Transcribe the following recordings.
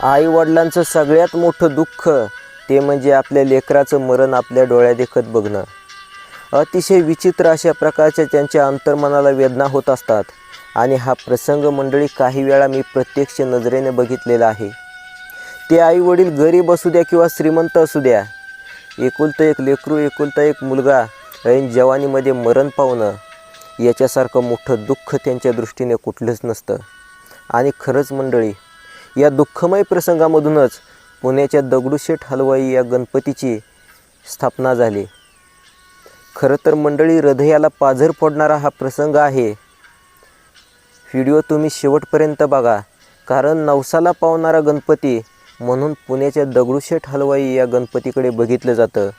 आईवडिलांचं सगळ्यात मोठं दुःख ते म्हणजे आपल्या लेकराचं मरण आपल्या डोळ्या देखत बघणं. अतिशय विचित्र अशा प्रकारच्या त्यांच्या अंतर्मनाला वेदना होत असतात आणि हा प्रसंग मंडळी काही वेळा मी प्रत्यक्ष नजरेने बघितलेला आहे. ते आई वडील गरीब असू द्या किंवा श्रीमंत असू द्या एकुलतं एक लेकरू एकुलता एक मुलगा ऐन जवानीमध्ये मरण पावणं याच्यासारखं मोठं दुःख त्यांच्या दृष्टीने कुठलंच नसतं. आणि खरंच मंडळी या दुःखमय प्रसंगामधूनच पुण्याच्या दगडूशेठ हलवाई या गणपतीची स्थापना झाली. खरं तर मंडळी हृदयाला पाझर फोडणारा हा प्रसंग आहे. व्हिडिओ तुम्ही शेवटपर्यंत बघा कारण नवसाला पावणारा गणपती म्हणून पुण्याच्या दगडूशेठ हलवाई या गणपतीकडे बघितलं जातं.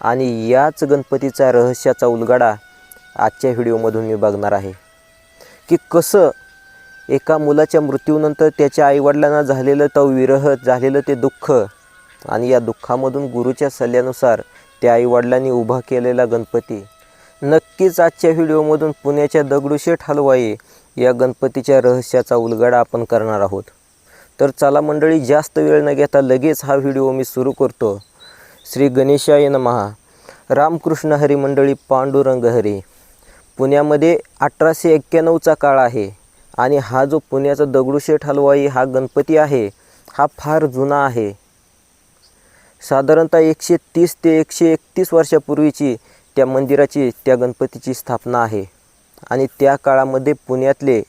आणि याच गणपतीचा रहस्याचा उलगाडा आजच्या व्हिडिओमधून मी बघणार आहे. की कसं एका मुलाच्या मृत्यूनंतर त्याच्या आईवडिलांना झालेलं तो विरह झालेलं ते दुःख आणि या दुःखामधून गुरुच्या सल्ल्यानुसार त्या आईवडिलांनी उभा केलेला गणपती. नक्कीच आजच्या व्हिडिओमधून पुण्याच्या दगडूशेठ हलवाई या गणपतीच्या रहस्याचा उलगडा आपण करणार आहोत. तर चला मंडळी जास्त वेळ न घेता लगेच हा व्हिडिओ मी सुरू करतो. श्री गणेशाय नमहा. रामकृष्ण हरी मंडळी पांडुरंग हरी. पुण्यामध्ये अठराशे एक्क्याण्णवचा काळ आहे. आणि हा जो पुण्याचा दगडूशेठ हलवाई हा गणपती आहे हा फार जुना आहे. साधारणतः एकशे तीस ते एकशे एकतीस वर्षापूर्वीची त्या मंदिराची त्या गणपतीची स्थापना आहे. आणि त्या काळामध्ये पुण्यातले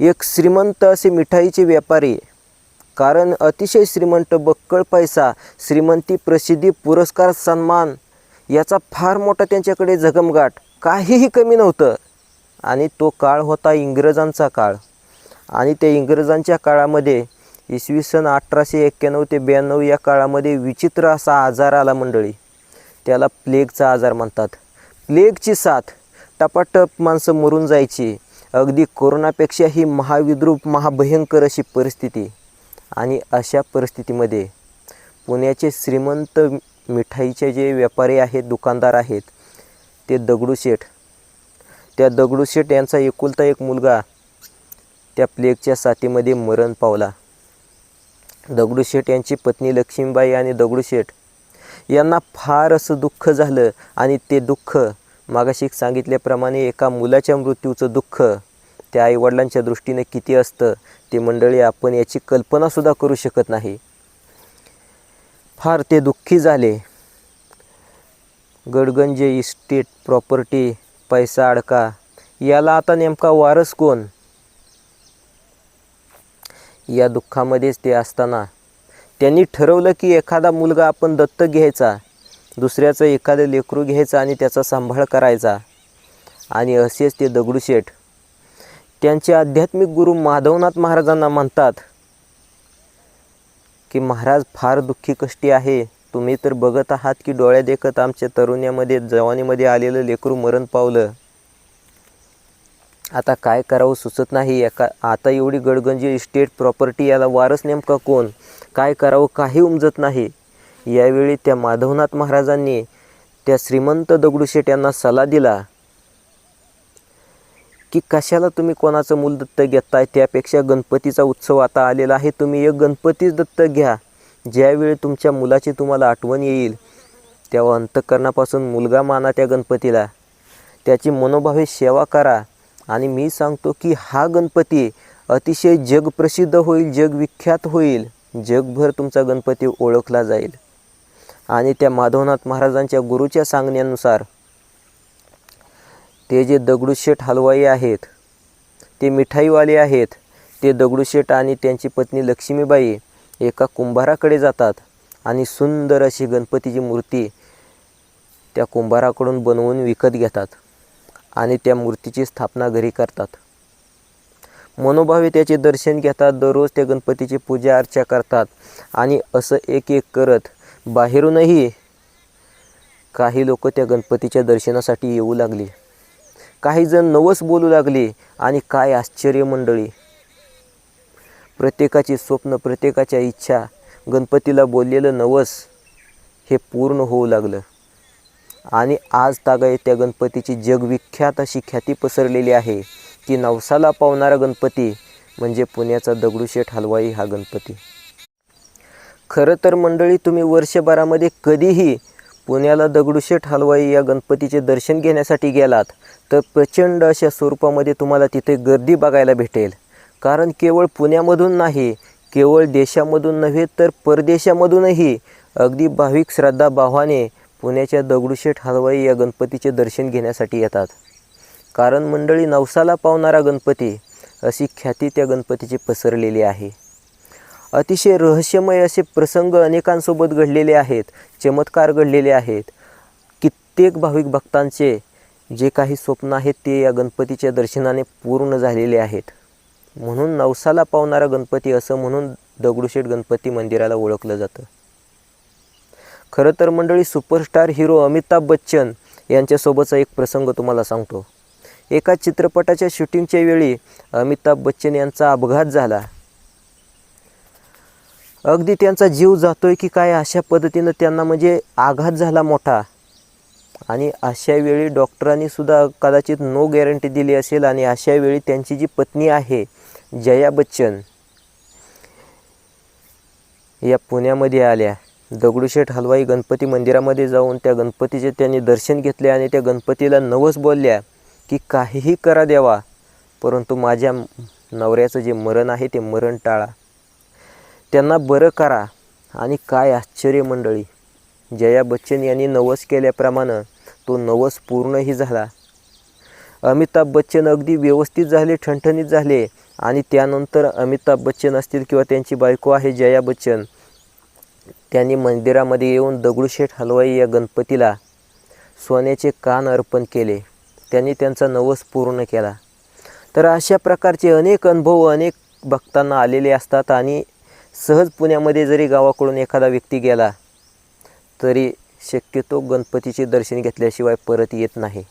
एक श्रीमंत असे मिठाईचे व्यापारी कारण अतिशय श्रीमंत बक्कळ पैसा श्रीमंती प्रसिद्धी पुरस्कार सन्मान याचा फार मोठा त्यांच्याकडे जगमगाट काहीही कमी नव्हतं. आणि तो काळ होता इंग्रजांचा काळ. आणि त्या इंग्रजांच्या काळामध्ये इसवी सन अठराशे एक्क्याण्णव ते ब्याण्णव या काळामध्ये विचित्र असा आजार आला मंडळी. त्याला प्लेगचा आजार म्हणतात. प्लेगची साथ टपाटप माणसं मरून जायची अगदी कोरोनापेक्षा ही महाविद्रूप महाभयंकर अशी परिस्थिती. आणि अशा परिस्थितीमध्ये पुण्याचे श्रीमंत मिठाईचे जे व्यापारी आहेत दुकानदार आहेत ते दगडूशेठ त्या दगडूशेठ यांचा एकुलता एक मुलगा त्या प्लेगच्या साथीमध्ये मरण पावला. दगडूशेठ यांची पत्नी लक्ष्मीबाई आणि दगडूशेठ यांना फार असं दुःख झालं आणि ते दुःख मागाशी सांगितल्याप्रमाणे एका मुलाच्या मृत्यूचं दुःख त्या आईवडिलांच्या दृष्टीने किती असतं ते मंडळी आपण याची कल्पनासुद्धा करू शकत नाही. फार ते दुःखी झाले. गडगंजे इस्टेट प्रॉपर्टी पैसा अडका. याला आता नेमका वारस कोण? या दुःखामध्येच ते असताना. त्यांनी ठरवलं की एखादा मुलगा आपण दत्तक घ्यायचा दुसऱ्याचं एखादं लेकरू घ्यायचं आणि त्याचा सांभाळ करायचा. आणि असेच ते दगडूशेठ त्यांचे आध्यात्मिक गुरु माधवनाथ महाराजांना म्हणतात की महाराज फार दुःखी कष्टी आहे. तुम्ही तर बघत आहात की डोळ्या देखत आमच्या तरुण्यामध्ये जवानीमध्ये आलेलं लेकरू मरण पावलं. आता काय करावं सुचत नाही. एका आता एवढी गडगंजी इस्टेट प्रॉपर्टी याला वारस नेमका कोण? काय करावं काही उमजत नाही. यावेळी त्या माधवनाथ महाराजांनी त्या श्रीमंत दगडूशेठ यांना सल्ला दिला की कशाला तुम्ही कोणाचं मूल दत्तक घेताय? त्यापेक्षा गणपतीचा उत्सव आता आलेला आहे. तुम्ही एक गणपतीच दत्तक घ्या. ज्यावेळी तुमच्या मुलाची तुम्हाला आठवण येईल तेव्हा अंतकरणापासून मुलगा माना त्या गणपतीला. त्याची मनोभावे सेवा करा आणि मी सांगतो की हा गणपती अतिशय जगप्रसिद्ध होईल जगविख्यात होईल. जगभर तुमचा गणपती ओळखला जाईल. आणि त्या माधवनाथ महाराजांच्या गुरुच्या सांगण्यानुसार ते जे दगडूशेठ हलवाई आहेत ते मिठाईवाले आहेत ते दगडूशेठ आणि त्यांची पत्नी लक्ष्मीबाई एका कुंभाराकडे जातात आणि सुंदर अशी गणपतीची मूर्ती त्या कुंभाराकडून बनवून विकत घेतात आणि त्या मूर्तीची स्थापना घरी करतात. मनोभावे त्याचे दर्शन घेतात दररोज त्या गणपतीची पूजा अर्चा करतात आणि असं एक एक करत बाहेरूनही काही लोक त्या गणपतीच्या दर्शनासाठी येऊ लागली. काही जण नवस बोलू लागले आणि काय आश्चर्य मंडळी! प्रत्येकाची स्वप्न प्रत्येकाच्या इच्छा गणपतीला बोललेलं नवस हे पूर्ण होऊ लागलं. आणि आज तागाय त्या गणपतीची जगविख्यात अशी ख्याती पसरलेली आहे की नवसाला पावणारा गणपती म्हणजे पुण्याचा दगडूशेठ हलवाई हा गणपती. खरं तर मंडळी तुम्ही वर्षभरामध्ये कधीही पुण्याला दगडूशेठ हलवाई या गणपतीचे दर्शन घेण्यासाठी गेलात तर प्रचंड अशा स्वरूपामध्ये तुम्हाला तिथे गर्दी बघायला भेटेल. कारण केवळ पुण्यामधून नाही केवळ देशामधून नव्हे तर परदेशामधूनही. अगदी भाविक श्रद्धाभावाने पुण्याच्या दगडूशेठ हलवाई या गणपतीचे दर्शन घेण्यासाठी येतात. कारण मंडळी नवसाला पावणारा गणपती अशी ख्याती त्या गणपतीची पसरलेली आहे. अतिशय रहस्यमय असे प्रसंग अनेकांसोबत घडलेले आहेत चमत्कार घडलेले आहेत. कित्येक भाविक भक्तांचे जे काही स्वप्न आहेत ते या गणपतीच्या दर्शनाने पूर्ण झालेले आहेत. म्हणून नवसाला पावणारा गणपती असं म्हणून दगडूशेठ गणपती मंदिराला ओळखलं जातं. खरं तर मंडळी सुपरस्टार हिरो अमिताभ बच्चन यांच्यासोबतचा एक प्रसंग तुम्हाला सांगतो. एका चित्रपटाच्या शूटिंगच्या वेळी अमिताभ बच्चन यांचा अपघात झाला. अगदी त्यांचा जीव जातोय की काय अशा पद्धतीनं त्यांना म्हणजे आघात झाला मोठा. आणि अशा वेळी डॉक्टरांनी सुद्धा कदाचित नो गॅरंटी दिली असेल आणि अशा वेळी त्यांची जी पत्नी आहे जया बच्चन या पुण्यामध्ये आल्या. दगडूशेठ हलवाई गणपती मंदिरामध्ये जाऊन त्या गणपतीचे त्यांनी दर्शन घेतले आणि त्या गणपतीला नवस बोलल्या की काहीही करा देवा परंतु माझ्या नवऱ्याचं जे मरण आहे ते मरण टाळा. त्यांना बरं करा आणि काय आश्चर्य मंडळी. जया बच्चन यांनी नवस केल्याप्रमाणे तो नवस पूर्णही झाला. अमिताभ बच्चन अगदी व्यवस्थित झाले ठणठणीत झाले आणि त्यानंतर अमिताभ बच्चन असतील किंवा त्यांची बायको आहे जया बच्चन त्यांनी मंदिरामध्ये येऊन दगडूशेठ हलवाई या गणपतीला सोन्याचे कान अर्पण केले. त्यांनी त्यांचा नवस पूर्ण केला. तर अशा प्रकारचे अनेक अनुभव अनेक भक्तांना आलेले असतात आणि सहज पुण्यामध्ये जरी गावाकडून एखादा व्यक्ती गेला तरी शक्यतो गणपतीचे दर्शन घेतल्याशिवाय परत येत नाही.